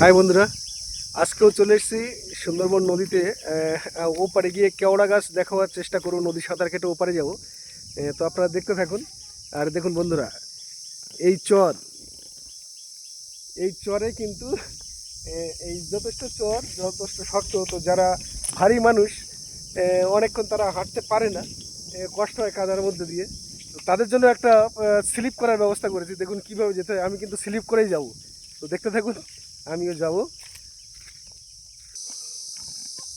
High বন্ধুরা, আজকেও চলে এসেছি সুন্দরবন নদীতে। ওপারে গিয়ে কেওড়া গাছ দেখাবার চেষ্টা করব, নদী সাঁতার কেটে ওপারে যাব। তো আপনারা দেখতে থাকুন। আর দেখুন বন্ধুরা, এই চর, এই চরে কিন্তু এই যথেষ্ট চর, যথেষ্ট শক্ত। তো যারা ভারী মানুষ অনেকক্ষণ তারা হাঁটতে পারে না কষ্ট হয় কাদার মধ্যে দিয়ে। তো তাদের জন্য একটা স্লিপ করার ব্যবস্থা করেছি। দেখুন কীভাবে যেতে হয়। আমি কিন্তু স্লিপ করেই যাব। তো দেখতে থাকুন। আমিও যাব।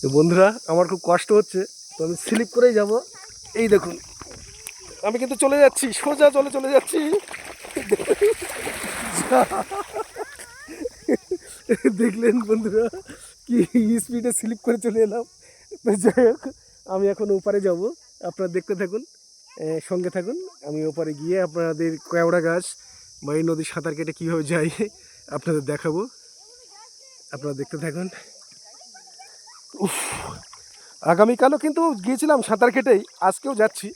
তো বন্ধুরা, আমার খুব কষ্ট হচ্ছে, তো আমি স্লিপ করেই যাব। এই দেখুন, আমি কিন্তু চলে যাচ্ছি, সোজা চলে চলে যাচ্ছি। দেখলেন বন্ধুরা, কি স্পিডে স্লিপ করে চলে এলাম। যাই হোক, আমি এখন ওপারে যাব। আপনারা দেখতে থাকুন সঙ্গে থাকুন। আমি ওপারে গিয়ে আপনাদের কেওড়া গাছ বা এই নদীর সাঁতার কেটে কীভাবে যাই, আপনাদের দেখাবো। আপনারা দেখতে থাকুন। উফ, আগামীকালও কিন্তু গিয়েছিলাম সাঁতার কেটেই, আজকেও যাচ্ছি।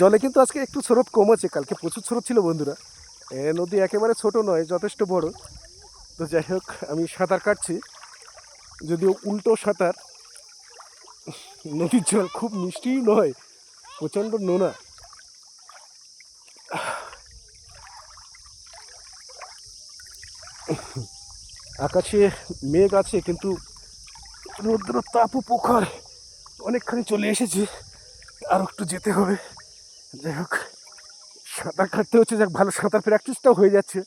জলে কিন্তু আজকে একটু স্রোত কম আছে কালকে প্রচুর স্রোত ছিল বন্ধুরা। নদী একেবারে ছোট নয়, যথেষ্ট বড়। তো যাই হোক, আমি সাঁতার কাটছি। যদিও উল্টো সাঁতার, নদীর জল খুব মিষ্টিই নয়, প্রচণ্ড নোনা। আকাশে মেঘ আছে, কিন্তু রৌদ্র তাপ পোখর অনেকখানি চলে এসেছি। আর একটু যেতে হবে। যাই হোক, সাঁতার কাটতে হচ্ছে, যাক, ভালো সাঁতার প্র্যাকটিসটাও হয়ে যাচ্ছে।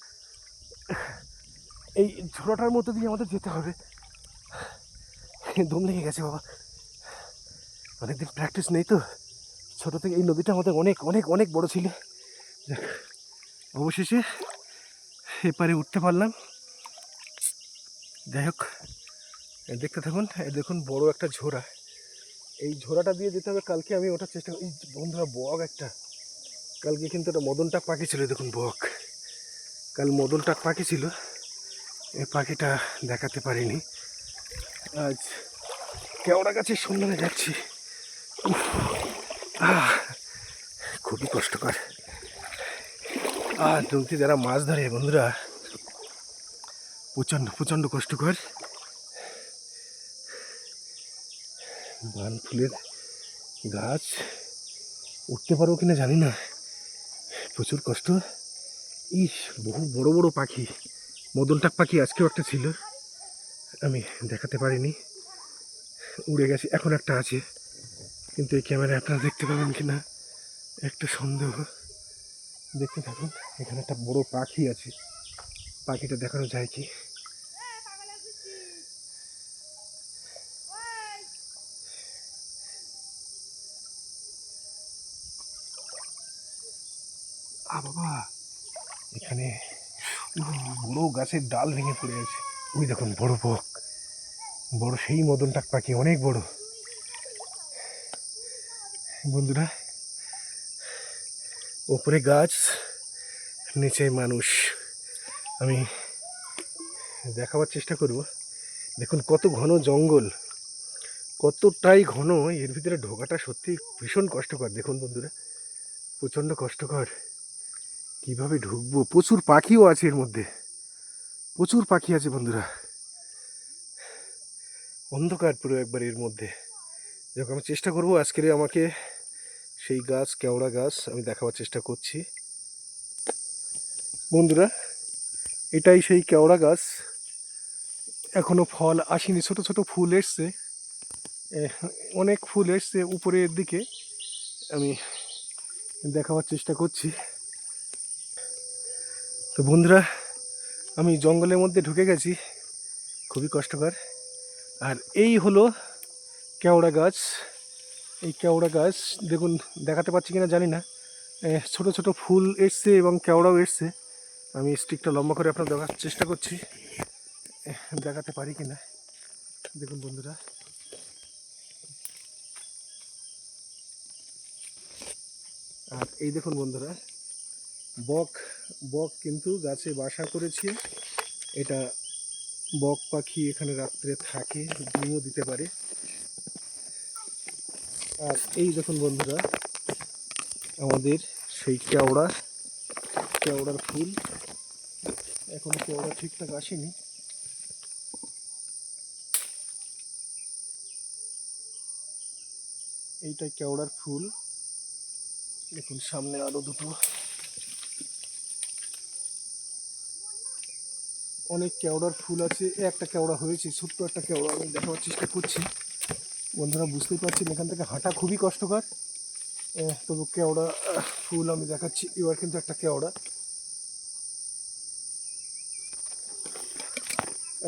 এই ঝোড়াটার মধ্যে দিয়ে আমাদের যেতে হবে। দম লেগে গেছে, বাবা। অনেকদিন প্র্যাকটিস নেই তো। ছোটো থেকে এই নদীটা আমাদের অনেক অনেক অনেক বড় ছিল। অবশেষে এপারে উঠতে পারলাম। যাই হোক দেখতে থাকুন দেখুন বড় একটা ঝোড়া। এই ঝোড়াটা দিয়ে যেতে হবে কালকে, আমি ওঠার চেষ্টা করি। বন্ধুরা, বক একটা। কালকে কিন্তু একটা মদনটাক পাখি ছিল দেখুন বক। কাল মদনটাক পাখি ছিল। এই পাখিটা দেখাতে পারিনি। আজ কেওড়া গাছের সন্ধানে যাচ্ছি। খুবই কষ্টকর। আর নদীতে যারা মাছ ধরে, বন্ধুরা প্রচণ্ড প্রচণ্ড কষ্টকর বান, ফুলের গাছ উঠতে পারব কিনা জানি না। প্রচুর কষ্ট। ইস, বহু বড় বড় পাখি। মদনটাক পাখি আজকেও একটা ছিল। আমি দেখাতে পারিনি। উড়ে গেছে, এখন একটা আছে। কিন্তু এই ক্যামেরায় আপনারা দেখতে পাবেন কি না একটা সন্দেহ। দেখতে থাকুন, এখানে একটা বড় পাখি আছে। পাখিটা দেখানো যায় কি? আ বাবা। এখানে বড় গাছের ডাল ভেঙে পড়ে আছে। ওই দেখুন, বড় বক। বড় সেই মদনটাক পাখি অনেক বড়। বন্ধুরা, ওপরে গাছ, নিচে মানুষ। আমি দেখাবার চেষ্টা করব। দেখুন, কত ঘন জঙ্গল। কতটাই ঘন, এর ভিতরে ঢোকাটা সত্যি ভীষণ কষ্টকর। দেখুন, বন্ধুরা, প্রচণ্ড কষ্টকর। কীভাবে ঢুকবো? প্রচুর পাখিও আছে এর মধ্যে। প্রচুর পাখি আছে বন্ধুরা। অন্ধকার পুরো একবার এর মধ্যে। যখন আমি চেষ্টা করব আজকের আমাকে সেই গাছ, কেওড়া গাছ, আমি দেখাবার চেষ্টা করছি। বন্ধুরা, এটাই সেই কেওড়া গাছ। এখনও ফল আসেনি। ছোট ছোট ফুল এসছে। অনেক ফুল এসছে উপরের দিকে। আমি দেখাবার চেষ্টা করছি। তো বন্ধুরা, আমি জঙ্গলের মধ্যে ঢুকে গেছি, খুবই কষ্টকর। আর এই হলো কেওড়া গাছ। এই কেওড়া গাছ, দেখুন, দেখাতে পাচ্ছি কিনা জানি না। ছোট ছোট ফুল এসছে এবং কেওড়াও এসছে। আমি স্টিকটা লম্বা করে আপনার দেখার চেষ্টা করছি। দেখাতে পারি কি না দেখুন বন্ধুরা। আর এই দেখুন বন্ধুরা বক বক কিন্তু গাছে বাসা করেছে। এটা বক পাখি এখানে রাত্রে থাকে, ডিমও দিতে পারে। আর এই দেখুন বন্ধুরা, আমাদের সেই কেওড়া, কেওড়ার ফুল। এখনও কেওড়া ঠিকঠাক আসেনি। এইটা কেওড়ার ফুল। দেখুন, সামনে আরও দুটো অনেক কেওড়ার ফুল আছে একটা কেওড়া হয়েছে, ছোট্ট একটা কেওড়া, আমি দেখাবার চেষ্টা করছি। বন্ধুরা বুঝতেই পারছেন, এখান থেকে হাঁটা খুবই কষ্টকর। তবু কেওড়া ফুল আমি দেখাচ্ছি, এবার কিন্তু একটা কেওড়া।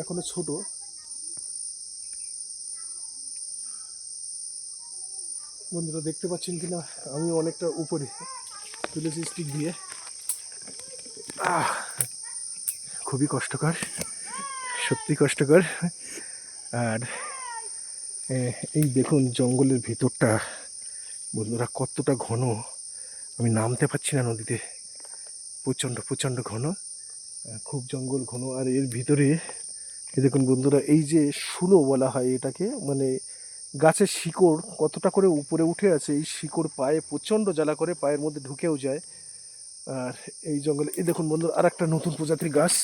এখনও ছোট। বন্ধুরা দেখতে পাচ্ছেন কিনা, আমি অনেকটা উপরে তুলেছি স্টিক দিয়ে। আহ খুবই কষ্টকর সত্যি কষ্টকর। আর এই দেখুন জঙ্গলের ভিতরটা। বন্ধুরা, কতটা ঘন। আমি নামতে পারছি না নদীতে। প্রচণ্ড প্রচণ্ড ঘন। খুব জঙ্গল ঘন। আর এর ভিতরে দেখুন বন্ধুরা, এই যে শুলো বলা হয় এটাকে মানে গাছের শিকড় কতটা করে উপরে উঠে আছে, এই শিকড় পায়ে প্রচণ্ড জ্বালা করে পায়ের মধ্যে ঢুকেও যায়। আর এই জঙ্গলে এই দেখুন বন্ধুরা আর একটা নতুন প্রজাতির গাছ।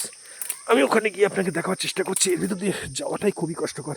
আমি ওখানে গিয়ে আপনাকে দেখাবার চেষ্টা করছি। এর ভিতর দিয়ে যাওয়াটাই খুবই কষ্টকর।